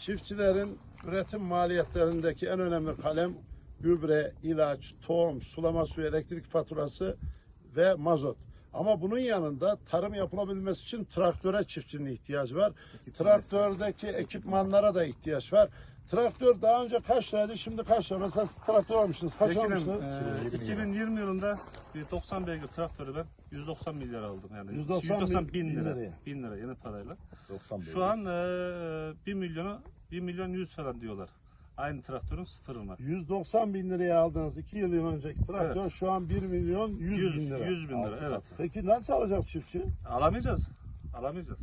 Çiftçilerin üretim maliyetlerindeki en önemli kalem gübre, ilaç, tohum, sulama suyu, elektrik faturası ve mazot. Ama bunun yanında tarım yapılabilmesi için traktöre çiftçinin ihtiyacı var. Traktördeki ekipmanlara da ihtiyaç var. Traktör daha önce kaç liraydı, şimdi kaç lira? Mesela siz traktör almışsınız, kaç Vekilim, almışsınız? e, 2020 yılında bir 90 beygir traktörü ben 190 milyar aldım yani. 190 bin- bin bin lira. liraya. Bin lira yeni parayla. 90 Şu an e, 1 milyonu 1 milyon 100 falan diyorlar. Aynı traktörün sıfırına. 190 bin liraya aldığınız 2 yıl önceki traktör şu an 1 milyon 100, 100, bin lira. 100 bin lira Altı evet. katı. Peki nasıl alacak çiftçi? Alamayacağız. Alamayacağız.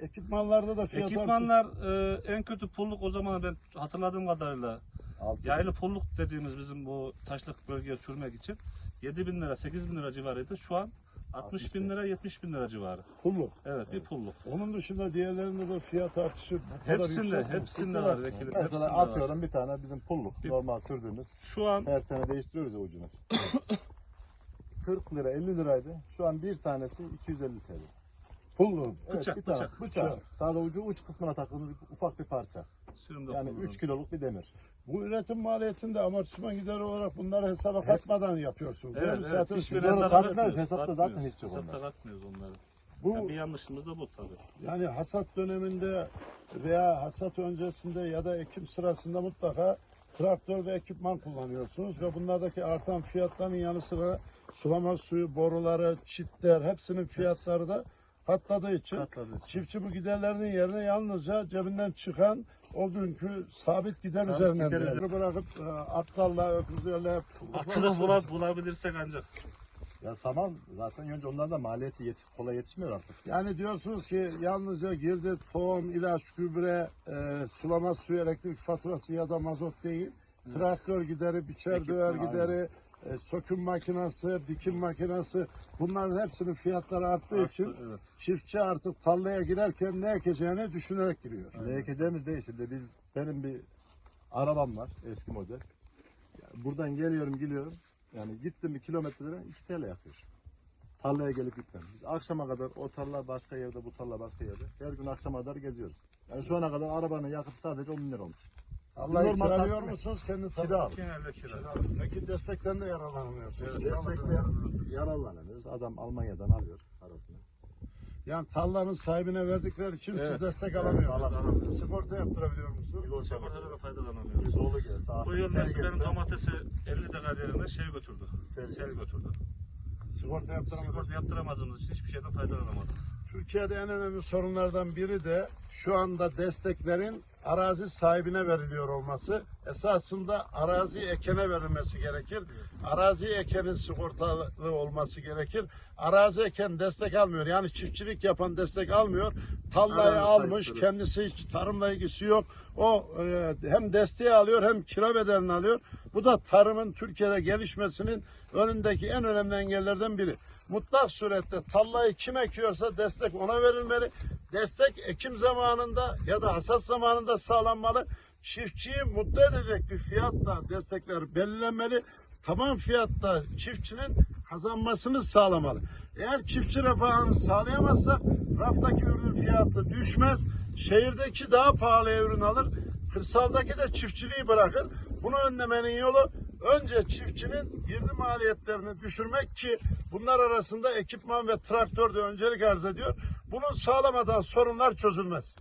Ekipmanlarda da fiyat Ekipmanlar e, en kötü pulluk o zaman ben hatırladığım kadarıyla Altı. yaylı pulluk dediğimiz bizim bu taşlık bölgeye sürmek için 7 bin lira 8 bin lira civarıydı. Şu an 60 bin lira 70 bin lira civarı. pulluk. Evet bir pulluk. Onun dışında diğerlerinde de fiyat artışı bu kadar Hepsinde, yüksek mi? hepsinde var vekilim. Mesela hepsinde var. atıyorum bir tane bizim pulluk Bir- normal sürdüğümüz. Şu an Her sene değiştiriyoruz ya ucunu. 40 lira 50 liraydı. Şu an bir tanesi 250 TL. Pulluk. Evet, Bıçak, bir bıçak. bıçak. Sadece ucu uç kısmına takılmış ufak bir parça. sürümde Yani kullanıyorum. 3 kiloluk bir demir. Bu üretim maliyetinde amortisman gideri olarak bunları hesaba katmadan yapıyorsunuz. Evet, Zaten evet. siz Hiçbir hesaba katmıyoruz. katmıyoruz, Hesapta zaten katmıyoruz. hiç yok Hesapta katmıyoruz onları. bu Yani bir yanlışımız da bu tabii. yani hasat döneminde veya hasat öncesinde ya da ekim sırasında mutlaka traktör ve ekipman kullanıyorsunuz ve bunlardaki artan fiyatların yanı sıra sulama suyu, boruları, çitler hepsinin fiyatları da katladığı için Katladığı için. çiftçi bu giderlerinin yerine yalnızca cebinden çıkan o günkü sabit gider Sabit üzerinden gider bırakıp e, atlarla, öküzlerle Atını bula- bulabilirsek ancak. Ya saman zaten önce onların da maliyeti yetiş, kolay yetişmiyor artık. Yani diyorsunuz ki yalnızca girdi tohum, ilaç, gübre, e, sulama suyu, elektrik faturası ya da mazot değil. Traktör gideri, biçer Ekipman, döver gideri, e, söküm makinası, dikim makinası bunların hepsinin fiyatları arttığı Arttı, için evet. çiftçi artık tarlaya girerken ne ekeceğini düşünerek giriyor. Lekeceğimiz değil şimdi biz benim bir arabam var eski model. Ya buradan geliyorum geliyorum. Yani gittim bir kilometreden 2 TL yakıyor. Tarlaya gelip gitmem. Biz akşama kadar o tarla başka yerde bu tarla başka yerde. Her gün akşama kadar geziyoruz. Yani şu ana kadar arabanın yakıtı sadece 10 bin lira olmuş. Allah'ı Normal kiralıyor musunuz kendi Kira al. Genelde kira. Peki destekten de yararlanamıyorsunuz. Evet, Destekle yararlanıyoruz. Adam Almanya'dan alıyor parasını. Yani tarlanın sahibine verdikleri için siz Evet. destek alamıyorsunuz. alamıyoruz. Sigorta yaptırabiliyor musunuz? Sigortadan da faydalanamıyoruz. Oğlu gelse, Bu yıl sel mesela benim domatesi 50 dekar yerine şey götürdü. Sel. Sel götürdü. Sigorta. Sigorta yaptıramadığımız için hiçbir şeyden faydalanamadık. Türkiye'de en önemli sorunlardan biri de şu anda desteklerin arazi sahibine veriliyor olması. Esasında arazi ekene verilmesi gerekir. Arazi ekenin sigortalı olması gerekir. Arazi eken destek almıyor. Yani çiftçilik yapan destek almıyor. Tallayı Arazi almış. sahipleri. Kendisi hiç tarımla ilgisi yok. O e, hem desteği alıyor hem kira bedelini alıyor. Bu da tarımın Türkiye'de gelişmesinin önündeki en önemli engellerden biri. Mutlak surette tallayı kim ekiyorsa destek ona verilmeli. Destek ekim zamanında ya da hasat zamanında sağlanmalı. Çiftçiyi mutlu edecek bir fiyatla destekler belirlenmeli. Tamam fiyatta çiftçinin kazanmasını sağlamalı. Eğer çiftçi refahını sağlayamazsa raftaki ürün fiyatı düşmez. Şehirdeki daha pahalıya ürün alır. Kırsaldaki de çiftçiliği bırakır. Bunu önlemenin yolu önce çiftçinin girdi maliyetlerini düşürmek ki bunlar arasında ekipman ve traktör de öncelik arz ediyor. Bunu sağlamadan sorunlar çözülmez.